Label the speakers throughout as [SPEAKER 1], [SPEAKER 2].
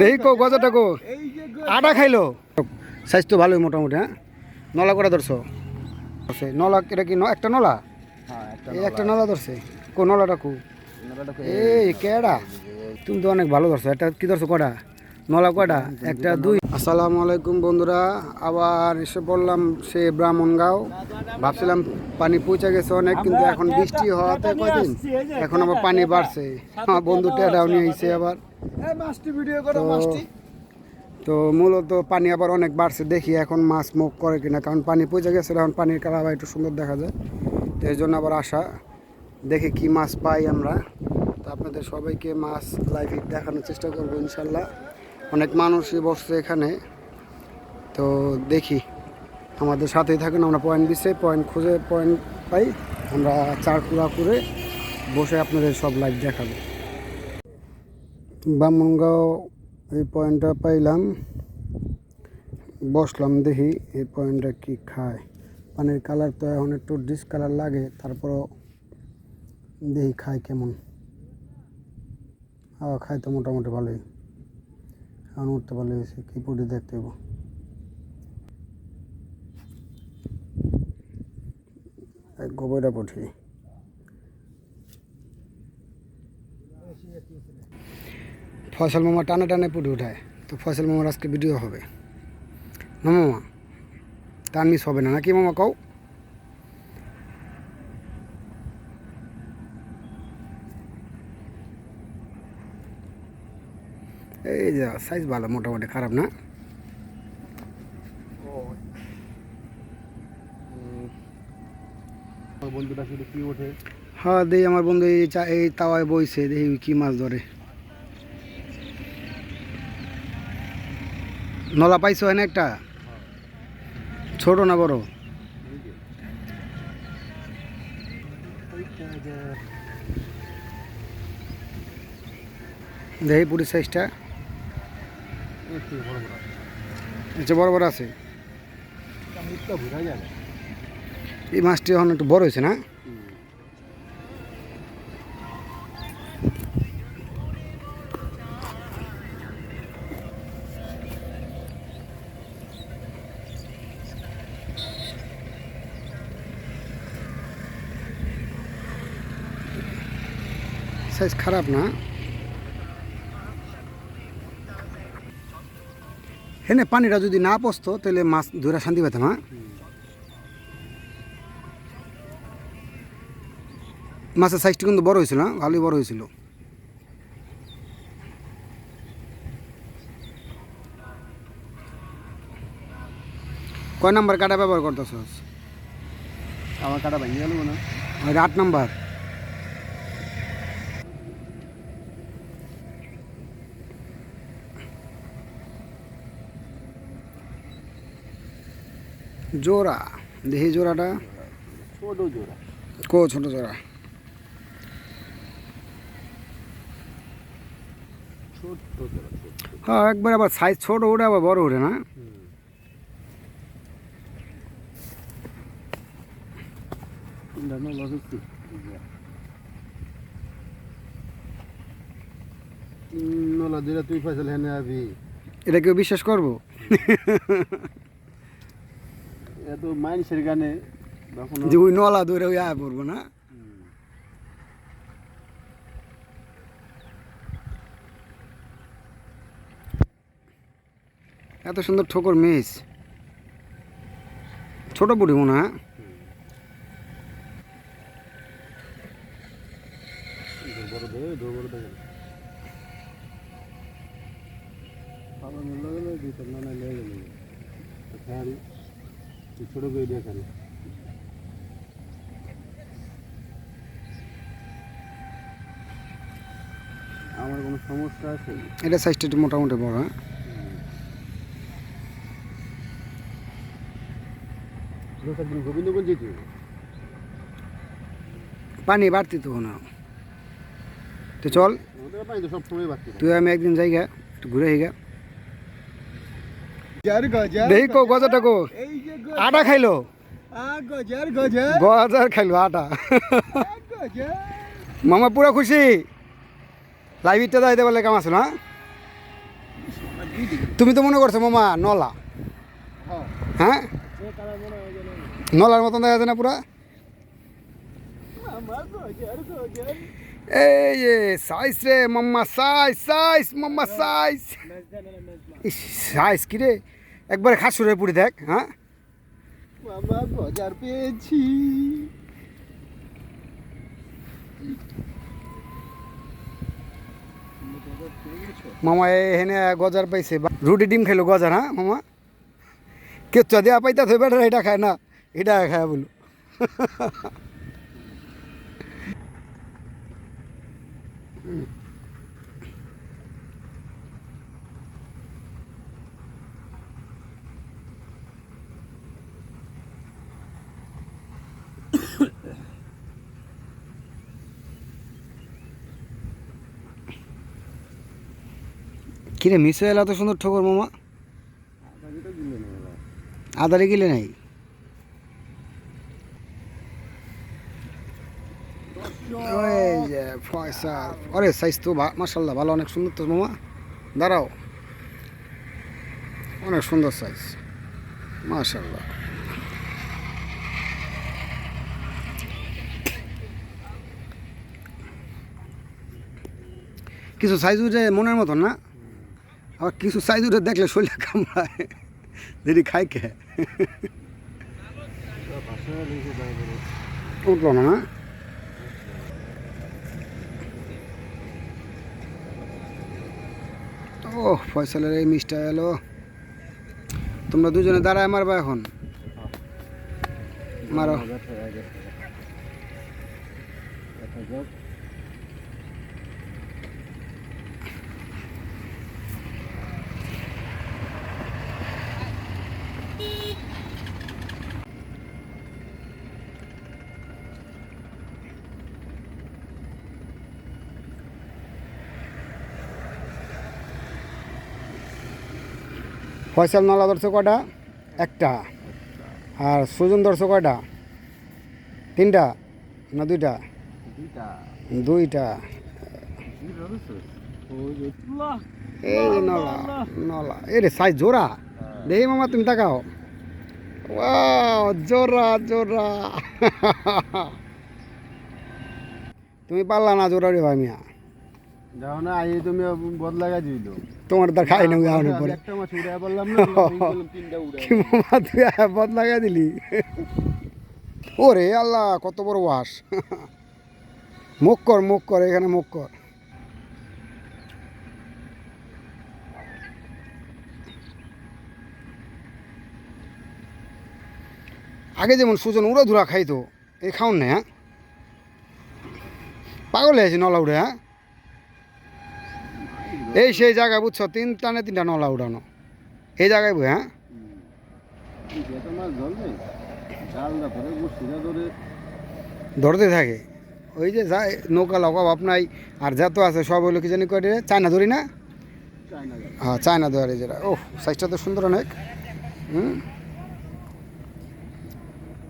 [SPEAKER 1] দেখি কো গজাটা কো আটা খাইলো স্বাস্থ্য তো ভালোই মোটামুটি হ্যাঁ নলা করে ধরছো নলা এটা কি ন- একটা নলা
[SPEAKER 2] হ্যাঁ একটা
[SPEAKER 1] নলা ধরছে কো নলাটা কো এই কেডা তুমি তো অনেক ভালো ধরছো এটা কি ধরছো কটা নলা কয়টা? একটা দুই। আসসালামু আলাইকুম বন্ধুরা আবার এসে পড়লাম সে ব্রাহ্মণগাঁও। ভাবছিলাম পানি পৌঁছে গেছে অনেক কিন্তু এখন বৃষ্টি হওয়াতে কয়দিন? এখন আবার পানি বাড়ছে। আমার বন্ধু টেডাও নিয়ে এসে আবার।
[SPEAKER 2] এই মাছটি ভিডিও করো
[SPEAKER 1] তো- তো মূলত পানি আবার অনেক বাড়ছে দেখি এখন মাছ মুখ করে কিনা কারণ পানি পচে গেছে এখন পানির কালার আবার একটু সুন্দর দেখা যায়। তো এই জন্য আবার আসা দেখি কি মাছ পাই আমরা। তো আপনাদের সবাইকে মাছ লাইভে দেখানোর চেষ্টা করব ইনশাল্লাহ। অনেক মানুষই বসছে এখানে। তো দেখি, আমাদের সাথেই থাকুন, আমরা পয়েন্ট দিচ্ছে পয়েন্ট খুঁজে পয়েন্ট পাই। আমরা চার কুড়া করে বসে আপনাদের সব লাইভ দেখাবো। বামনগাঁও এই পয়েন্টটা পাইলাম। বসলাম দেখি এই পয়েন্টটা কি খায়। পানির কালার তো এখন একটু ডিসকালার লাগে, তারপরও দেখি খায় কেমন। খায় তো মোটামুটি ভালোই। এখন উঠতে ভালো হয়েছে কি পুটি দেখতে হইব গোবরটা পুঠি ফসল মামা টানে টানে পুটি উঠায়। তো ফসল মামার আজকে ভিডিও হবে। না মামা তার মিস হবে না। নাকি মামা কও? সাইজ ভালো মোটামুটি খারাপ না?
[SPEAKER 2] বন্ধুটা শুধু কি ওঠে?
[SPEAKER 1] হ্যাঁ আমার বন্ধু এই চা এই তাওয়ায় বইছে দেখি কি মাছ ধরে। নলা পাইছো হয় না একটা? ছোট না বড়? দেখি পুরি সাইজটা
[SPEAKER 2] বড় বড়
[SPEAKER 1] আচ্ছা বড় বড় আছে।
[SPEAKER 2] বোঝা যাবে
[SPEAKER 1] এই মাছটি এখন একটু বড় হয়েছে না? সাইজ খারাপ না? হেনে পানিটা যদি না পচতো তাহলে মাছ ধরে শান্তি পেতাম হ্যাঁ মাছের সাইজটা কিন্তু বড় হয়েছিল ভালোই বড় হয়েছিল কয় নাম্বার কাটা ব্যবহার করতেছস?
[SPEAKER 2] আমার কাটা ভেঙে গেল না
[SPEAKER 1] আট নাম্বার। জোড়া দেখি জোড়াটা?
[SPEAKER 2] ছোট জোড়া।
[SPEAKER 1] কো ছোট জোড়া? হ্যাঁ একবার আবার সাইজ ছোট উঠে আবার বড় উঠে না? এটা কেউ বিশ্বাস করব?
[SPEAKER 2] এত মানুষের গানে তখন
[SPEAKER 1] যে ওই নলা দূরে ওই আয় পড়ব না? এত সুন্দর ঠোকর মিস। ছোট বুড়ি মনে হয়।
[SPEAKER 2] তিন না লেগে ছোট করে দিয়ে আমার কোনো সমস্যা আছে
[SPEAKER 1] এটা সাইজটা একটু মোটামুটি বড় হ্যাঁ?
[SPEAKER 2] গোবিন্দগঞ্জ যেতে
[SPEAKER 1] পানি বাড়তি তো না। তো চল। তুই আমি একদিন যাই গা একটু ঘুরে গা। দেখি কো গজাটা কো। আটা খাইলো?
[SPEAKER 2] গজার গজা
[SPEAKER 1] খাইলো আটা। মামা পুরো খুশি? লাইভটা যাইতে পারলে কাম আছে না? তুমি তো মনে করছ মামা নলা।
[SPEAKER 2] হ্যাঁ?
[SPEAKER 1] হ্যাঁ
[SPEAKER 2] হয়
[SPEAKER 1] নলার মতন দেখা যায় না পুরা? এই সাইজ রে মাম্মা সাইজ সাইজ মাম্মা সাইজ। সাইজ কি রে একবারে খাসুরে পুরি দেখ হ্যাঁ?
[SPEAKER 2] মামা গজার পেয়েছি।
[SPEAKER 1] মামা এখানে গজার পাইছে। রুটি ডিম খেলো গজার হ্যাঁ মামা? কেচ্চা দেওয়া পাইতা তো বেটার এটা খায় না এটা খায় বলো। কিরে মিস হয়ে এত সুন্দর ঠোকর মামা? আদারে গেলে নাই? আরে সাইজ তো মাসাল্লাহ ভালো, অনেক সুন্দর তো মামা। দাঁড়াও। অনেক সুন্দর সাইজ মাশাল্লাহ কিছু সাইজ মনের মতন না? আবার কিছু সাইজ উঠে দেখলে শরীরে কামড়ায়। যদি খাই কে? উঠল না ও ফয়সালের এই মিষ্টা এলো। তোমরা দুজনে দাঁড়ায় মারবা এখন। মারো। ফয়সাল নলা ধরছে কয়টা? একটা। আর সুজন ধরছে কয়টা? তিনটা না দুইটা?
[SPEAKER 2] দুইটা।
[SPEAKER 1] এই নলা নলা। এ রে সাইজ জোড়া। দেখি মামা তুমি তাকাও। জোড়া জোড়া। তুমি পারলা না জোড়া রে ভাই মিয়া।
[SPEAKER 2] দেখো না আই তুমি বদলাগা দিল।
[SPEAKER 1] তোমার তার খাই না উড়ানোর পরে কি মামা তুই বদ লাগাই দিলি? ওরে আল্লাহ কত বড় ওয়াস মুখ কর মুখ কর এখানে মুখ কর। আগে যেমন সুজন উড়ে ধুরা খাইতো এই খাওন না হ্যাঁ? পাগল হয়েছে নলা উড়ে হ্যাঁ? এই সেই জায়গায় বুঝছ তিন টানে তিনটা নলা উড়ানো। এই জায়গায় বই হ্যাঁ? ধরতে থাকে। ওই যে যায় নৌকা লগাও আপনাই আর যত আছে সব হইল কি জানি করে চায়না ধরি না? হ্যাঁ চায়না ধরে যেটা ও সাইজটা তো সুন্দর অনেক। হুম?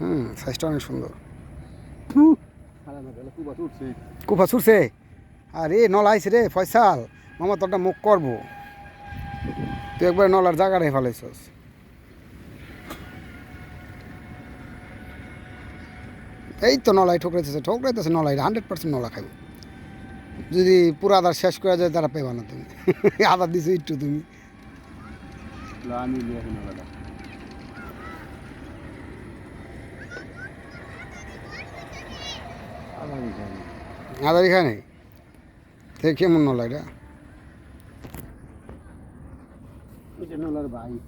[SPEAKER 1] হুম সাইজটা অনেক সুন্দর।
[SPEAKER 2] না
[SPEAKER 1] কুফা ছুটছে। আরে নলা আইছে রে ফয়সাল। মামা, তোরটা মুখ করব। তুই একবার নলার জায়গাটাই ফেলাইছস। এই তো নলাই ঠোকরাইতেছে ঠোকরাইতেছে নলাই হান্ড্রেড পার্সেন্ট নলা খাইব। যদি পুরো আদার শেষ করে যায়, তারা পেবা না তুমি। আদার দিছো একটু তুমি। আদারি খায় নাই। কেমন নলা এটা
[SPEAKER 2] নলার ভাই।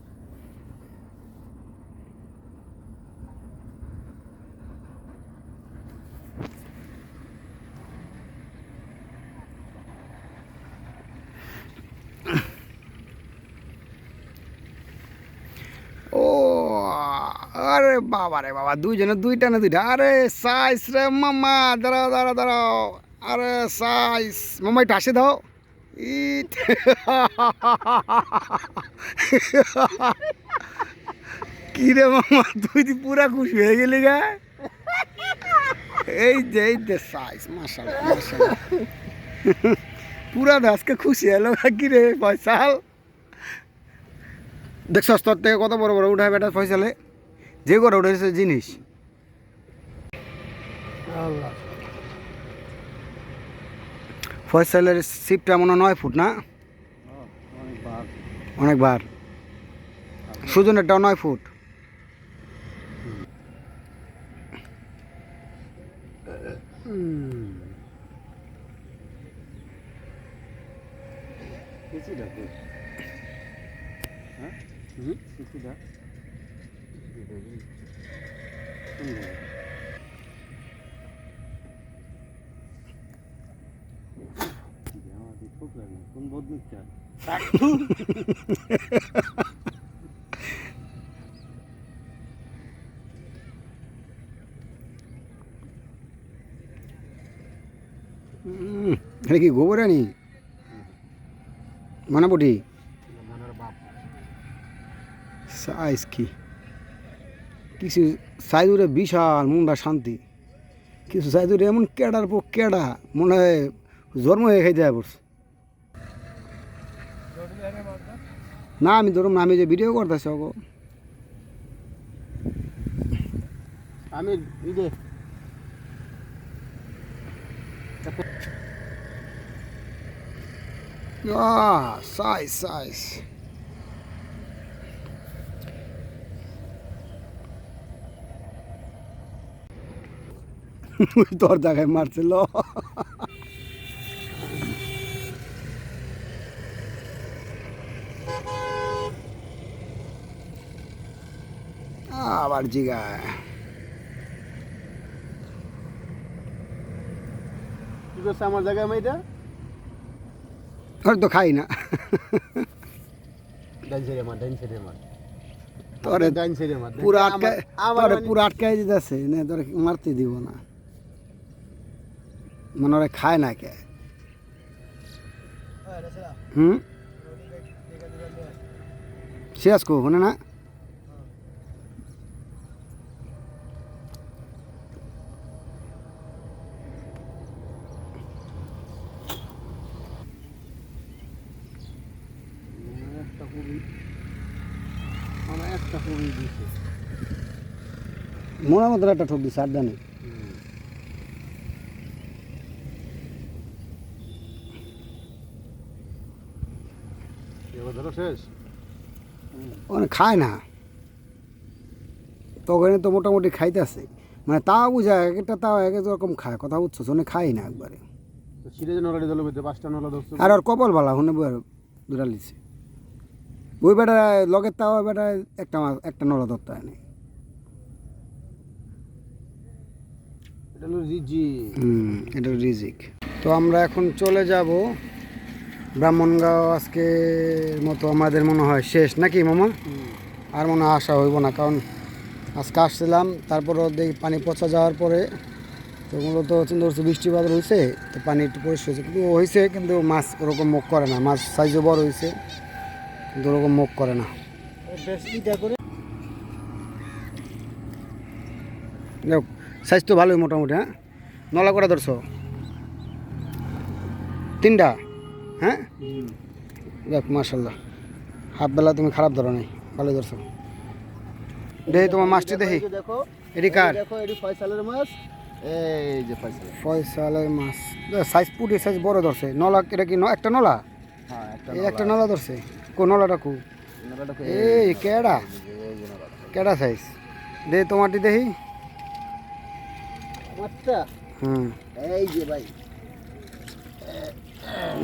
[SPEAKER 1] আরে বাবা রে বাবা, দুইজনে দুইটা না দুইটা? আরে সাইজ রে মামা, দাঁড়াও দাঁড়াও দাঁড়াও। আরে সাইজ মামা, একটু হাসি দাও। ইট। কি রে মামা তুই তো পুরা খুশি হয়ে গেলি গা? এই যে এই যে সাইজ মাশাল্লাহ পুরা আজকে খুশি হলো কি রে পয়সাল দেখছ তোর থেকে কত বড় বড় উঠায় বেটা ফয়সালে? যে করে উঠেছে জিনিস। ফয়সালের সিপটা মনে হয় নয় ফুট না?
[SPEAKER 2] অনেক বার।
[SPEAKER 1] অনেকবার সুজনেরটাও নয় ফুট।
[SPEAKER 2] তো হ্যাঁ? কোন বদলুক
[SPEAKER 1] এটা কি গোবর আনি? মানে বটি
[SPEAKER 2] মনের
[SPEAKER 1] সাইজ কি? কিছু সাইজ উঠে বিশাল মুন্ডা শান্তি। কিছু সাইজ উঠে এমন কেডার পর কেডা, মনে হয় জন্ম হয়ে খাইতে পড়ছে না, আমি ধরুন আমি যে ভিডিও করতেছি, ওগো।
[SPEAKER 2] আমি
[SPEAKER 1] আহ সাইজ সাইজ তোর জায়গায় মারছিল। আবার জিগায়।
[SPEAKER 2] কি করছে আমার জায়গায় আমি
[SPEAKER 1] তো খাই না। তোরে পুরো আটকে
[SPEAKER 2] আমার
[SPEAKER 1] তোরে পুরো আটকাই দিতেছে না তোরে মারতে দিব না। মানে ওরা খায় না কে। হুম? শেষ কো মানে না
[SPEAKER 2] একটা খুবই আমার একটা খুবই দিছে
[SPEAKER 1] মনের মতো একটা ঠক আড্ডা নেই। খায় না। তো ওখানে তো মোটামুটি খাইতেছে। মানে তাও বুঝায় এক একটা তাও এক এক রকম খায় কথা বুঝছ ওখানে খাই না একবারে।
[SPEAKER 2] তো
[SPEAKER 1] আর ওর কপাল বালা বই দুটা লিছে। ওই বেটা লগের তাও বেটা একটা মাছ একটা নলা ধরতে হয় না
[SPEAKER 2] এটা হলো
[SPEAKER 1] হুম এটা রিজিক। তো আমরা এখন চলে যাব। ব্রাহ্মণগাঁও আজকে মতো আমাদের মনে হয় শেষ নাকি মামা? আর মনে হয় আসা হইব না কারণ আজকে আসছিলাম তারপরও দেখি পানি পচা যাওয়ার পরে তো মূলত চিন্তা করছি বৃষ্টি বাদল হয়েছে তো পানি একটু পরিষ্কার হয়েছে কিন্তু হয়েছে কিন্তু মাছ ওরকম মুখ করে না মাছ সাইজও বড় হয়েছে কিন্তু ওরকম মুখ করে না। যাক সাইজ তো ভালোই মোটামুটি হ্যাঁ? নলা কটা ধরছো? তিনটা? হ্যাঁ? যাক মার্শাল্লাহ হাফ বেলা তুমি খারাপ ধরো নাই ভালো ধরছো। দেখি তোমার মাছটি দেখি
[SPEAKER 2] দেখো
[SPEAKER 1] এটি কার?
[SPEAKER 2] দেখো ফয়সালের মাছ। এই যে ফয়সাল।
[SPEAKER 1] ফয়সালের মাছ। সাইজ পুটি সাইজ বড় ধরছে। নলা এটা কি ন- একটা নলা?
[SPEAKER 2] হ্যাঁ
[SPEAKER 1] এই একটা নলা ধরছে। কো নলাটা কু? এই কেডা? কেডা সাইজ দে তোমারটি দেখি
[SPEAKER 2] মাছটা
[SPEAKER 1] হুম।
[SPEAKER 2] এই যে ভাই।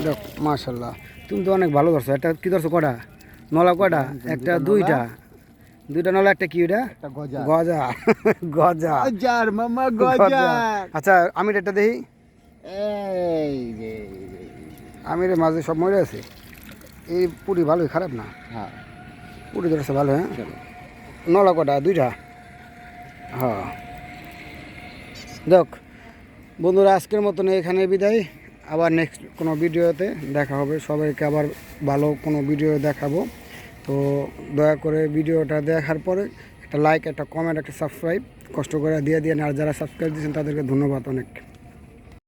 [SPEAKER 1] দেখ মাশাল্লাহ। তুমি তো অনেক ভালো ধরছো। একটা কি ধরছো? কটা? নলা কটা? একটা দুইটা দুইটা? নলা একটা কি ওটা
[SPEAKER 2] গজা।
[SPEAKER 1] গজা। গজা।
[SPEAKER 2] গজার মামা
[SPEAKER 1] গজা। আচ্ছা আমি এটা দেখি।
[SPEAKER 2] এই যে
[SPEAKER 1] আমি মাঝে সব মরে আছে। এই পুরি ভালোই খারাপ না?
[SPEAKER 2] হ্যাঁ।
[SPEAKER 1] পুরি ধরেছে ভালো হ্যাঁ? নলা কটা? দুইটা? হ্যাঁ। দেখ বন্ধুরা, আজকের মতন এখানে বিদায়। আবার নেক্সট কোনো ভিডিওতে দেখা হবে। সবাইকে আবার ভালো কোনো ভিডিও দেখাবো। তো দয়া করে ভিডিওটা দেখার পরে একটা লাইক একটা কমেন্ট একটা সাবস্ক্রাইব কষ্ট করে দিয়ে দিয়ে আর যারা সাবস্ক্রাইব দিয়েছেন, তাদেরকে ধন্যবাদ অনেক।